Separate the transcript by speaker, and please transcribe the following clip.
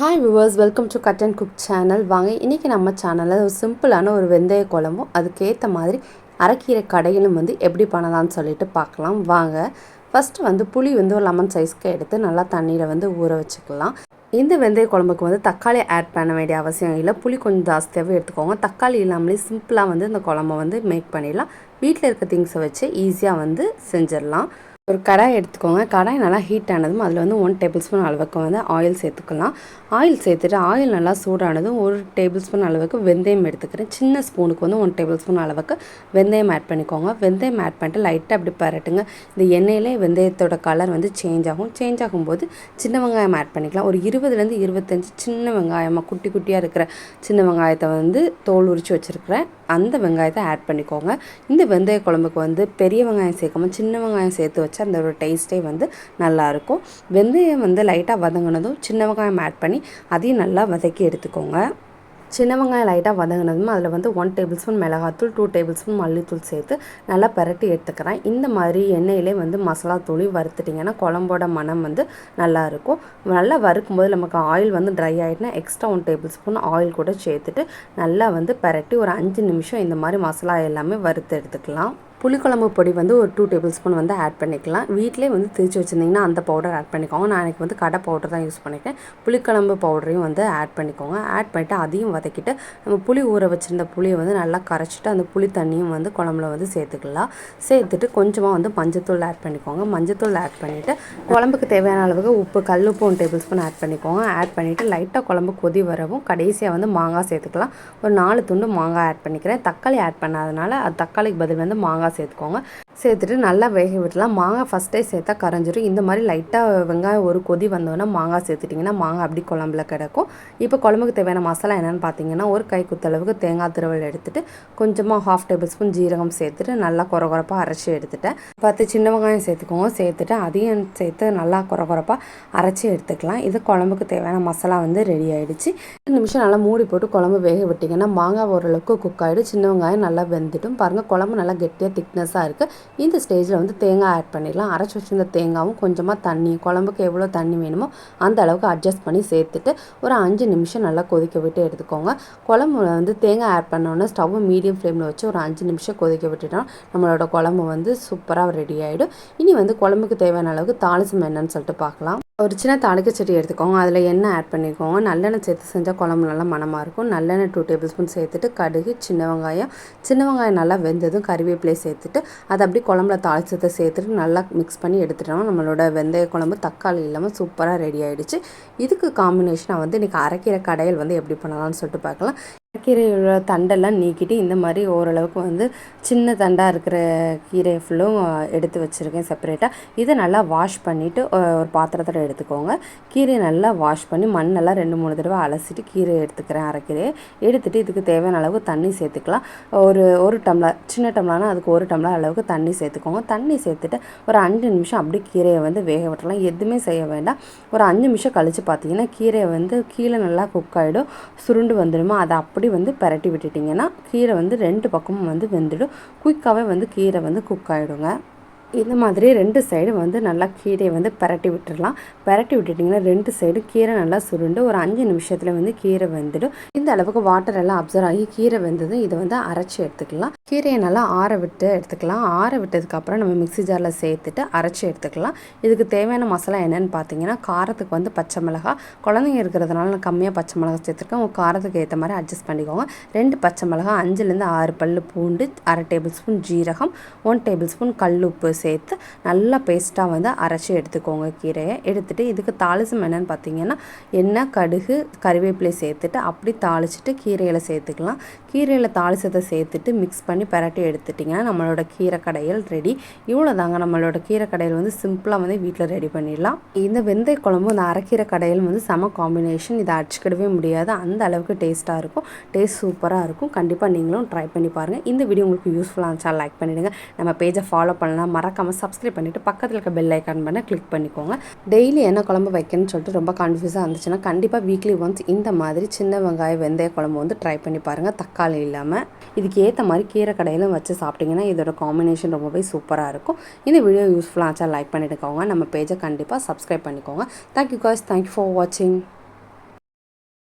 Speaker 1: Hi viewers welcome to cut and cook channel வாங்க இன்றைக்கி நம்ம சேனலில் ஒரு சிம்பிளான ஒரு வெந்தய குழம்பும் அதுக்கேற்ற மாதிரி அரைக்கீரை கடையிலும் வந்து எப்படி பண்ணலாம்னு சொல்லிட்டு பார்க்கலாம். வாங்க ஃபஸ்ட்டு வந்து புளி வந்து ஒரு லெமன் சைஸ்க்கு எடுத்து நல்லா தண்ணியில் வந்து ஊற வச்சுக்கலாம். இந்த வெந்தய குழம்புக்கு வந்து தக்காளி ஆட் பண்ண வேண்டிய அவசியம் இல்லை. புளி கொஞ்சம் ஜாஸ்தியாகவே எடுத்துக்கோங்க. தக்காளி இல்லாமலே சிம்பிளாக வந்து இந்த குழம்ப வந்து மேக் பண்ணிடலாம். வீட்டில் இருக்க திங்ஸை வச்சு ஈஸியாக வந்து செஞ்சிடலாம். ஒரு கடாய் எடுத்துக்கோங்க. கடாய் நல்லா ஹீட் ஆனதும் அதில் வந்து ஒன் டேபிள் ஸ்பூன் அளவுக்கு வந்து ஆயில் சேர்த்துக்கலாம். ஆயில் சேர்த்துட்டு ஆயில் நல்லா சூடானதும் ஒரு டேபிள் ஸ்பூன் அளவுக்கு வெந்தயம் எடுத்துக்கிறேன். சின்ன ஸ்பூனுக்கு வந்து ஒன் டேபிள் ஸ்பூன் அளவுக்கு வெந்தயம் ஆட் பண்ணிக்கோங்க. வெந்தயம் ஆட் பண்ணிட்டு லைட்டாக அப்படி பரட்டுங்க. இந்த எண்ணெயிலே வெந்தயத்தோட கலர் வந்து சேஞ்ச் ஆகும். சேஞ்ச் ஆகும்போது சின்ன வெங்காயம் ஆட் பண்ணிக்கலாம். ஒரு இருபதுலேருந்து இருபத்தஞ்சி சின்ன வெங்காயமாக குட்டி குட்டியாக இருக்கிற சின்ன வெங்காயத்தை வந்து தோல் உரித்து வச்சுருக்கிறேன் அந்த வெங்காயத்தை ஆட் பண்ணிக்கோங்க. இந்த வெந்தய குழம்புக்கு வந்து பெரிய வெங்காயம் சேர்க்காம சின்ன வெங்காயம் சேர்த்து வச்சு அந்த ஒரு டேஸ்ட்டே வந்து நல்லாயிருக்கும் வெந்தயம் வந்து லைட்டாக வதங்கினதும் சின்ன வெங்காயம் ஆட் பண்ணி அதையும் நல்லா வதக்கி எடுத்துக்கோங்க. சின்ன வெங்காயம் லைட்டாக வதங்கினதும் அதில் வந்து ஒன் டேபிள் ஸ்பூன் மிளகாத்தூள் டூ டேபிள் ஸ்பூன் மல்லித்தூள் சேர்த்து நல்லா பரட்டி எடுத்துக்கிறேன். இந்த மாதிரி எண்ணெயிலே வந்து மசாலா தூளி வறுத்துட்டிங்கன்னா குழம்போட மனம் வந்து நல்லாயிருக்கும் நல்லா வறுக்கும்போது நமக்கு ஆயில் வந்து ட்ரை ஆகிட்டுனா extra one tablespoon oil கூட சேர்த்துட்டு நல்லா வந்து பரட்டி ஒரு அஞ்சு நிமிஷம் இந்த மாதிரி மசாலா எல்லாமே வறுத்து எடுத்துக்கலாம். புளிக்குழம்பு பொடி வந்து ஒரு டூ டேபிள் ஸ்பூன் வந்து ஆட் பண்ணிக்கலாம். வீட்டிலே வந்து திரிச்சு வச்சுருந்திங்கன்னா அந்த பவுடர் ஆட் பண்ணிக்கோங்க. நான் எனக்கு வந்து கடை பவுடர் தான் யூஸ் பண்ணியிருக்கேன் புளிக்குழம்பு பவுடரையும் வந்து ஆட் பண்ணிக்கோங்க. ஆட் பண்ணிவிட்டு அதையும் வதக்கிட்டு நம்ம புளி ஊற வச்சுருந்த புளியை வந்து நல்லா கரைச்சிட்டு அந்த புளி தண்ணியும் வந்து குழம்புல வந்து சேர்த்துக்கலாம். சேர்த்துட்டு கொஞ்சமாக வந்து மஞ்சத்தூள் ஆட் பண்ணிக்கோங்க. மஞ்சத்தூள் ஆட் பண்ணிவிட்டு குழம்புக்கு தேவையான அளவுக்கு உப்பு கல் உப்பு ஒன் டேபிள் ஸ்பூன் ஆட் பண்ணிக்கோங்க. ஆட் பண்ணிவிட்டு லைட்டாக குழம்பு கொதி வரவும் கடைசியாக வந்து மாங்காய் சேர்த்துக்கலாம். ஒரு நாலு துண்டு மாங்காய் ஆட் பண்ணிக்கிறேன். தக்காளி ஆட் பண்ணாதனால அது தக்காளிக்கு பதில் வந்து மாங்காய் மாங்காய் சேர்த்துக்கோங்க. சேர்த்துட்டு நல்லா வேக விட்டுலாம். மாங்காய் ஃபஸ்ட்டே சேர்த்தா கரைஞ்சிரும். இந்த மாதிரி லைட்டாக வெங்காயம் ஒரு கொதி வந்தோன்னா மாங்காய் சேர்த்துட்டிங்கன்னா மாங்காய் அப்படி குழம்புல கிடக்கும். இப்போ குழம்புக்கு தேவையான மசாலா என்னென்னு பார்த்தீங்கன்னா ஒரு கை குத்தளவுக்கு தேங்காய் திருவல் எடுத்துகிட்டு கொஞ்சமாக ஹாஃப் டேபிள் ஸ்பூன் ஜீரகம் சேர்த்துட்டு நல்லா குறை குறப்பாக அரைச்சி எடுத்துட்டேன். பத்து சின்ன வெங்காயம் சேர்த்துக்கோங்க. சேர்த்துட்டு அதையும் சேர்த்து நல்லா குறை குறப்பாக அரைச்சி எடுத்துக்கலாம். இது குழம்புக்கு தேவையான மசாலா வந்து ரெடி ஆகிடுச்சு ரெண்டு நிமிஷம் நல்லா மூடி போட்டு குழம்பு வேக விட்டிங்கன்னா மாங்காய் ஓரளவுக்கு குக் ஆகிடும் சின்ன வெங்காயம் நல்லா வெந்துட்டும். பாருங்கள் குழம்பு நல்லா கெட்டியாக திக்னஸாக இருக்குது இந்த ஸ்டேஜில் வந்து தேங்காய் ஆட் பண்ணிடலாம். அரைச்சி வச்சிருந்த தேங்காயும் கொஞ்சமாக தண்ணி குழம்புக்கு எவ்வளோ தண்ணி வேணுமோ அந்த அளவுக்கு அட்ஜஸ்ட் பண்ணி சேர்த்துட்டு ஒரு அஞ்சு நிமிஷம் நல்லா கொதிக்க விட்டு எடுத்துக்கோங்க. குழம்பு வந்து தேங்காய் ஆட் பண்ணோன்னே ஸ்டவ்வை மீடியம் ஃப்ளேமில் வச்சு ஒரு அஞ்சு நிமிஷம் கொதிக்க விட்டுட்டோம் நம்மளோட குழம்பு வந்து சூப்பராக ரெடி ஆகிடும் இனி வந்து குழம்புக்கு தேவையான அளவுக்கு தாளிசம் என்னன்னு சொல்லிட்டு பார்க்கலாம். ஒரு சின்ன தாளிக்க செடி எடுத்துக்கோங்க. அதில் எண்ணெய் ஆட் பண்ணிக்கோங்க. நல்லெண்ணெய் சேர்த்து செஞ்சால் குழம்பு நல்லா மனமாக இருக்கும். நல்லெண்ணெய் டூ டேபிள் ஸ்பூன் சேர்த்துட்டு கடுகு சின்ன வெங்காயம். சின்ன வெங்காயம் நல்லா வெந்ததும் கறிவேப்பிலை சேர்த்துட்டு அதை அப்படி குழம்புல தாளிச்சத்தை சேர்த்துட்டு நல்லா மிக்ஸ் பண்ணி எடுத்துட்டோம் நம்மளோட வெந்தய குழம்பு தக்காளி இல்லாமல் சூப்பராக ரெடி ஆகிடுச்சு இதுக்கு காம்பினேஷனாக வந்து இன்றைக்கி அரைக்கிற கடையில் வந்து எப்படி பண்ணலாம்னு சொல்லிட்டு பார்க்கலாம். கீரையோட தண்டெல்லாம் நீக்கிட்டு இந்த மாதிரி ஓரளவுக்கு வந்து சின்ன தண்டாக இருக்கிற கீரையை ஃபுல்லும் எடுத்து வச்சுருக்கேன் செப்பரேட்டாக இதை நல்லா வாஷ் பண்ணிவிட்டு ஒரு பாத்திரத்தில் எடுத்துக்கோங்க. கீரையை நல்லா வாஷ் பண்ணி மண்ணெல்லாம் ரெண்டு மூணு தடவை அலசிட்டு கீரையை எடுத்துக்கிறேன் அரைக்கீரையை எடுத்துகிட்டு இதுக்கு தேவையான அளவுக்கு தண்ணி சேர்த்துக்கலாம். ஒரு ஒரு டம்ளர் சின்ன டம்ளர்னால் அதுக்கு ஒரு டம்ளர் அளவுக்கு தண்ணி சேர்த்துக்கோங்க. தண்ணி சேர்த்துட்டு ஒரு அஞ்சு நிமிஷம் அப்படி கீரையை வந்து வேக விட்டுறலாம். எதுவுமே செய்ய வேண்டாம். ஒரு அஞ்சு நிமிஷம் கழித்து பார்த்தீங்கன்னா கீரையை வந்து கீழே நல்லா குக் ஆகிடும் சுருண்டு வந்துடுமா? அதை அப்படி வந்து பரட்டி விட்டுட்டிங்கன்னா கீரை வந்து ரெண்டு பக்கமும் வந்து வெந்துடும். குயிக்காகவே வந்து கீரை வந்து குக் ஆகிடுங்க இந்த மாதிரி ரெண்டு சைடும் வந்து நல்லா கீரையை வந்து பரட்டி விட்டுடலாம் பரட்டி விட்டுட்டிங்கன்னா ரெண்டு சைடு கீரை நல்லா சுருண்டு ஒரு அஞ்சு நிமிஷத்தில் வந்து கீரை வெந்துடும். இந்த அளவுக்கு வாட்டர் எல்லாம் அப்சர்வ் ஆகி கீரை வெந்ததும் இதை வந்து அரைச்சி எடுத்துக்கலாம். கீரையை நல்லா ஆற விட்டு எடுத்துக்கலாம். ஆற விட்டதுக்கப்புறம் நம்ம மிக்சி ஜாரில் சேர்த்துட்டு அரைச்சி எடுத்துக்கலாம். இதுக்கு தேவையான மசாலா என்னென்னு பார்த்தீங்கன்னா காரத்துக்கு வந்து பச்சை மிளகா. குழந்தைங்க இருக்கிறதுனால நான் கம்மியாக பச்சை மிளகா சேர்த்துருக்கேன். உங்கள் காரத்துக்கு ஏற்ற மாதிரி அட்ஜஸ்ட் பண்ணிக்கோங்க. ரெண்டு பச்சை மிளகா அஞ்சுலேருந்து ஆறு பல் பூண்டு அரை டேபிள் ஸ்பூன் ஜீரகம் ஒன் டேபிள் ஸ்பூன் கல் உப்பு சேர்த்து நல்லா பேஸ்ட்டாக வந்து அரைச்சி எடுத்துக்கோங்க கீரையை. எடுத்துகிட்டு இதுக்கு தாளிசம் என்னென்னு பார்த்தீங்கன்னா எண்ணெய் கடுகு கருவேப்பிலை சேர்த்துட்டு அப்படி தாளிச்சிட்டு கீரையில் சேர்த்துக்கலாம். கீரையில் தாளிசத்தை சேர்த்துட்டு மிக்ஸ் பண்ணி பரட்டி எடுத்துட்டிங்கன்னா நம்மளோட கீரை கடையில் ரெடி இவ்வளோ தாங்க நம்மளோட கீரை கடையில் வந்து சிம்பிளாக வந்து வீட்டில் ரெடி பண்ணிடலாம். இந்த வெந்தய குழம்பு இந்த அரைக்கீரை கடையில் வந்து செம காம்பினேஷன் இதை அடிச்சுக்கிடவே முடியாது. அந்த அளவுக்கு டேஸ்ட்டாக இருக்கும். டேஸ்ட் சூப்பராக இருக்கும். கண்டிப்பாக நீங்களும் ட்ரை பண்ணி பாருங்கள் இந்த வீடியோ உங்களுக்கு யூஸ்ஃபுல்லாக இருந்துச்சா லைக் பண்ணிவிடுங்க நம்ம பேஜை ஃபாலோ பண்ணலாம். மறக்காமல் சப்ஸ்கிரைப் பண்ணிவிட்டு பக்கத்தில் இருக்க பெல் ஐக்கான் பண்ண கிளிக் பண்ணிக்கோங்க. டெய்லி என்ன குழம்பு வைக்கணும்னு சொல்லிட்டு ரொம்ப கன்ஃபியூஸாக இருந்துச்சுன்னா கண்டிப்பாக வீக்லி ஒன்ஸ் இந்த மாதிரி சின்ன வெங்காயம் வெந்தய குழம்பு வந்து ட்ரை பண்ணி பாருங்கள் தக்காளி இல்லாமல் இதுக்கு ஏற்ற மாதிரி கீரை கடையிலும் வச்சு சாப்பிட்டிங்கன்னா இதோட காம்பினேஷன் ரொம்பவே சூப்பராக இருக்கும். இந்த வீடியோ யூஸ்ஃபுல்லாக ஆச்சா லைக் பண்ணிட்டுக்கோங்க. நம்ம பேஜை கண்டிப்பாக சப்ஸ்கிரைப் பண்ணிக்கோங்க. தேங்க்யூ காய்ஸ் தேங்க்யூ ஃபார் வாட்சிங்